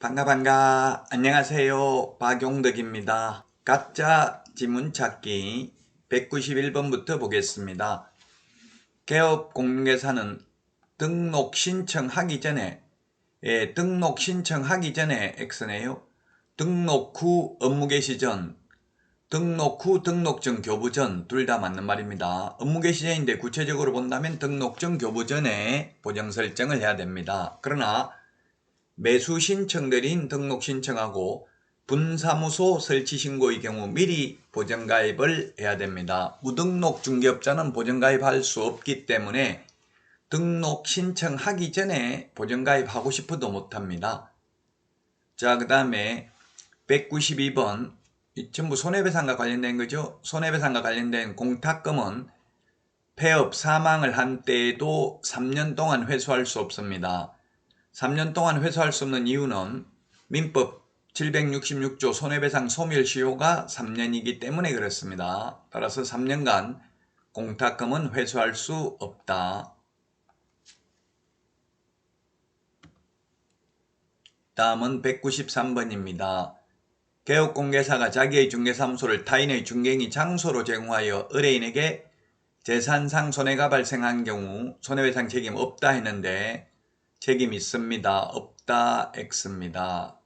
반가 반가 안녕하세요 박용덕입니다. 가짜 지문 찾기 191번부터 보겠습니다. 개업 공개사는 등록 신청하기 전에 예, 등록 신청하기 전에 X네요. 등록 후 업무 개시 전 등록 후 등록증 교부 전 둘 다 맞는 말입니다. 업무 개시 전인데 구체적으로 본다면 등록증 교부 전에 보정 설정을 해야 됩니다. 그러나 매수 신청들인 등록 신청하고 분사무소 설치 신고의 경우 미리 보정가입을 해야 됩니다. 무등록 중개업자는 보정가입할 수 없기 때문에 등록 신청하기 전에 보정가입하고 싶어도 못합니다. 자, 그 다음에 192번 이 전부 손해배상과 관련된 거죠. 손해배상과 관련된 공탁금은 폐업 사망을 한 때에도 3년 동안 회수할 수 없습니다. 3년 동안 회수할 수 없는 이유는 민법 766조 손해배상 소멸시효가 3년이기 때문에 그렇습니다. 따라서 3년간 공탁금은 회수할 수 없다. 다음은 193번입니다. 개업공개사가 자기의 중개사무소를 타인의 중개인이 장소로 제공하여 의뢰인에게 재산상 손해가 발생한 경우 손해배상 책임 없다 했는데 책임 있습니다. 없다 X입니다.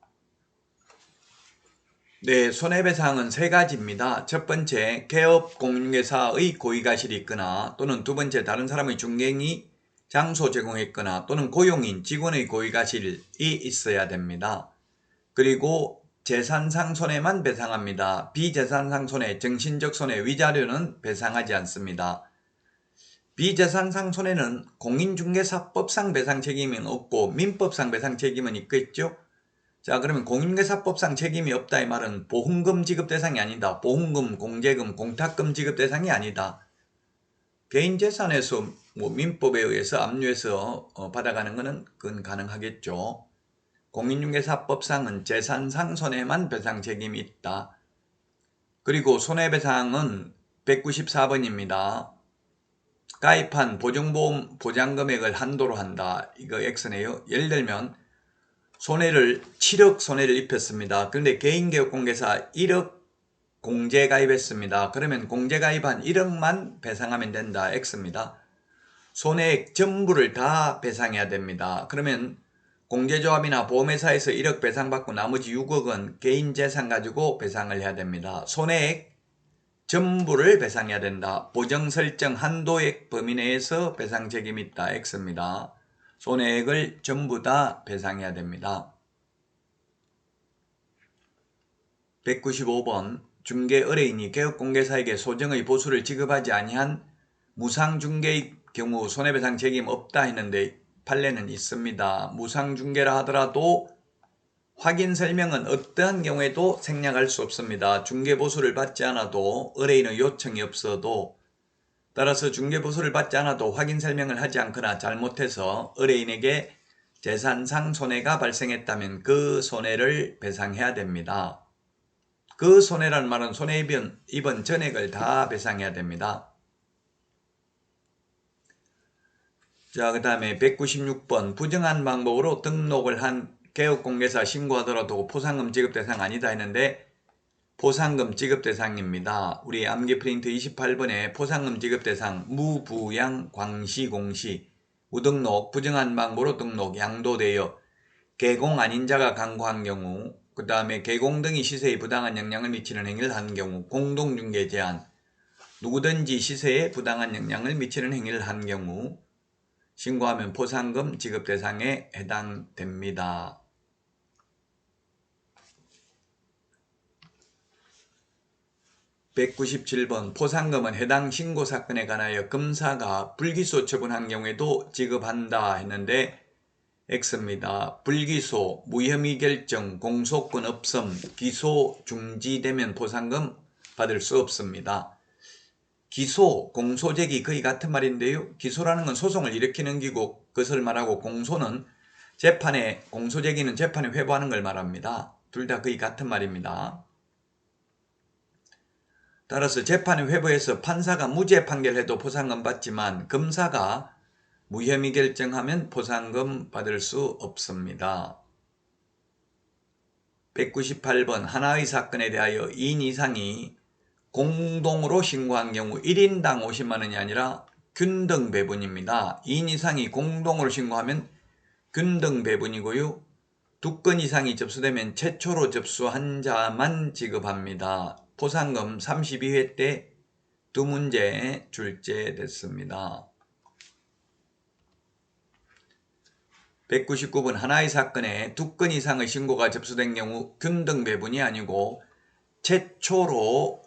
네, 손해배상은 세 가지입니다. 첫 번째, 개업 공인중개사의 고의가실이 있거나 또는 두 번째, 다른 사람의 중개인이 장소 제공했거나 또는 고용인 직원의 고의가실이 있어야 됩니다. 그리고 재산상 손해만 배상합니다. 비재산상 손해, 정신적 손해, 위자료는 배상하지 않습니다. 비재산상 손해는 공인중개사법상 배상 책임은 없고 민법상 배상 책임은 있겠죠. 자 그러면 공인중개사법상 책임이 없다 이 말은 보험금 지급 대상이 아니다. 보험금, 공제금, 공탁금 지급 대상이 아니다. 개인 재산에서 뭐 민법에 의해서 압류해서 어, 받아가는 것은 그건 가능하겠죠. 공인중개사법상은 재산상 손해만 배상 책임이 있다. 그리고 손해배상은 194번입니다. 가입한 보증보험 보장금액을 한도로 한다. 이거 X네요. 예를 들면 손해를 7억 손해를 입혔습니다. 그런데 개인개업공개사 1억 공제 가입했습니다. 그러면 공제 가입한 1억만 배상하면 된다. X입니다. 손해액 전부를 다 배상해야 됩니다. 그러면 공제조합이나 보험회사에서 1억 배상받고 나머지 6억은 개인 재산 가지고 배상을 해야 됩니다. 손해액 전부를 배상해야 된다. 보정 설정 한도액 범위 내에서 배상 책임이 있다. X입니다. 손해액을 전부 다 배상해야 됩니다. 195번 중개 의뢰인이 개업공개사에게 소정의 보수를 지급하지 아니한 무상중개의 경우 손해배상 책임 없다 했는데 판례는 있습니다. 무상중개라 하더라도 확인 설명은 어떠한 경우에도 생략할 수 없습니다. 중개보수를 받지 않아도 의뢰인의 요청이 없어도 따라서 중개보수를 받지 않아도 확인 설명을 하지 않거나 잘못해서 의뢰인에게 재산상 손해가 발생했다면 그 손해를 배상해야 됩니다. 그 손해란 말은 손해 입은, 입은 전액을 다 배상해야 됩니다. 자, 그 다음에 196번 부정한 방법으로 등록을 한 개업공개사 신고하더라도 포상금 지급 대상 아니다 했는데 포상금 지급 대상입니다. 우리 암기 프린트 28번에 포상금 지급 대상 무부양 광시 공시 무등록 부정한 방법으로 등록 양도되어 개공 아닌 자가 강구한 경우 그 다음에 개공 등이 시세에 부당한 영향을 미치는 행위를 한 경우 공동중개 제한 누구든지 시세에 부당한 영향을 미치는 행위를 한 경우 신고하면 포상금 지급 대상에 해당됩니다. 197번 포상금은 해당 신고 사건에 관하여 검사가 불기소 처분한 경우에도 지급한다 했는데 X입니다. 불기소, 무혐의 결정, 공소권 없음, 기소 중지되면 포상금 받을 수 없습니다. 기소, 공소제기 거의 같은 말인데요. 기소라는 건 소송을 일으키는 기고 그것을 말하고 공소는 재판에 공소제기는 재판에 회부하는 걸 말합니다. 둘 다 거의 같은 말입니다. 따라서 재판에 회부해서 판사가 무죄 판결해도 포상금 받지만 검사가 무혐의 결정하면 포상금 받을 수 없습니다. 198번 하나의 사건에 대하여 2인 이상이 공동으로 신고한 경우 1인당 50만 원이 아니라 균등 배분입니다. 2인 이상이 공동으로 신고하면 균등 배분이고요. 두 건 이상이 접수되면 최초로 접수한 자만 지급합니다. 포상금 32회 때 두 문제 출제됐습니다. 199번 하나의 사건에 두 건 이상의 신고가 접수된 경우 균등 배분이 아니고 최초로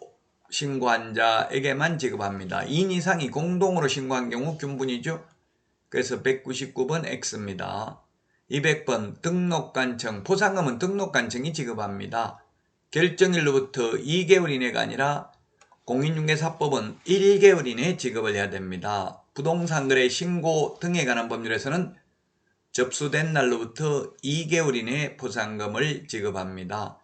신고한 자에게만 지급합니다. 2인 이상이 공동으로 신고한 경우 균분이죠. 그래서 199번 X입니다. 200번 등록관청 포상금은 등록관청이 지급합니다. 결정일로부터 2개월 이내가 아니라 공인중개사법은 1개월 이내에 지급을 해야 됩니다. 부동산 거래 신고 등에 관한 법률에서는 접수된 날로부터 2개월 이내에 포상금을 지급합니다.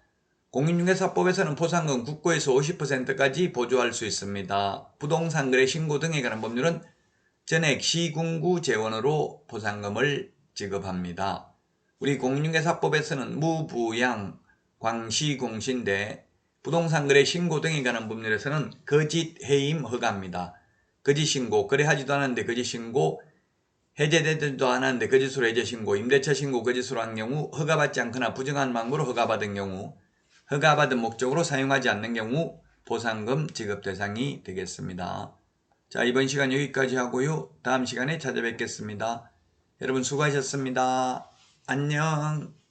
공인중개사법에서는 포상금 국고에서 50%까지 보조할 수 있습니다. 부동산 거래 신고 등에 관한 법률은 전액 시군구 재원으로 포상금을 지급합니다. 우리 공인중개사법에서는 무부양, 광시공시인데 부동산 거래 신고 등에 관한 법률에서는 거짓 해임 허가입니다. 거짓 신고, 거래하지도 않았는데 거짓 신고, 해제되지도 않았는데 거짓으로 해제 신고, 임대차 신고 거짓으로 한 경우, 허가받지 않거나 부정한 망부로 허가받은 경우, 허가받은 목적으로 사용하지 않는 경우 보상금 지급 대상이 되겠습니다. 자, 이번 시간 여기까지 하고요. 다음 시간에 찾아뵙겠습니다. 여러분 수고하셨습니다. 안녕.